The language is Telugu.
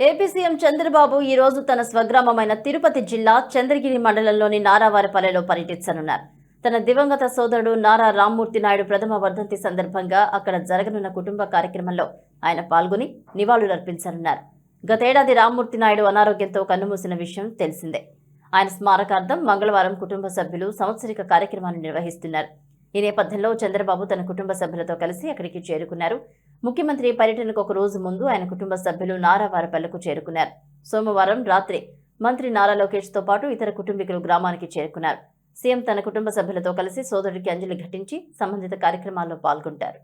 ఏపీ సీఎం చంద్రబాబు ఈ రోజు తన స్వగ్రామమైన తిరుపతి జిల్లా చంద్రగిరి మండలంలోని నారావారిపల్లెలో పర్యటించనున్నారు. తన దివంగత సోదరుడు నారా రామ్మూర్తి నాయుడు ప్రథమ వర్ధంతి సందర్భంగా అక్కడ జరగనున్న కుటుంబ కార్యక్రమంలో ఆయన పాల్గొని నివాళులర్పించనున్నారు గతేడాది రామ్మూర్తి నాయుడు అనారోగ్యంతో కన్నుమూసిన విషయం తెలిసిందే. ఆయన స్మారకార్థం మంగళవారం కుటుంబ సభ్యులు సంవత్సరిక కార్యక్రమాన్ని నిర్వహిస్తున్నారు. ఈ నేపథ్యంలో చంద్రబాబు తన కుటుంబ సభ్యులతో కలిసి అక్కడికి చేరుకున్నారు. ముఖ్యమంత్రి పర్యటనకు ఒక రోజు ముందు ఆయన కుటుంబ సభ్యులు నారావారపల్లకు చేరుకున్నారు. సోమవారం రాత్రి మంత్రి నారా లోకేష్తో పాటు ఇతర కుటుంబీకులు గ్రామానికి చేరుకున్నారు. సీఎం తన కుటుంబ సభ్యులతో కలిసి సోదరుడికి అంజలి ఘటించి సంబంధిత కార్యక్రమాల్లో పాల్గొంటారు.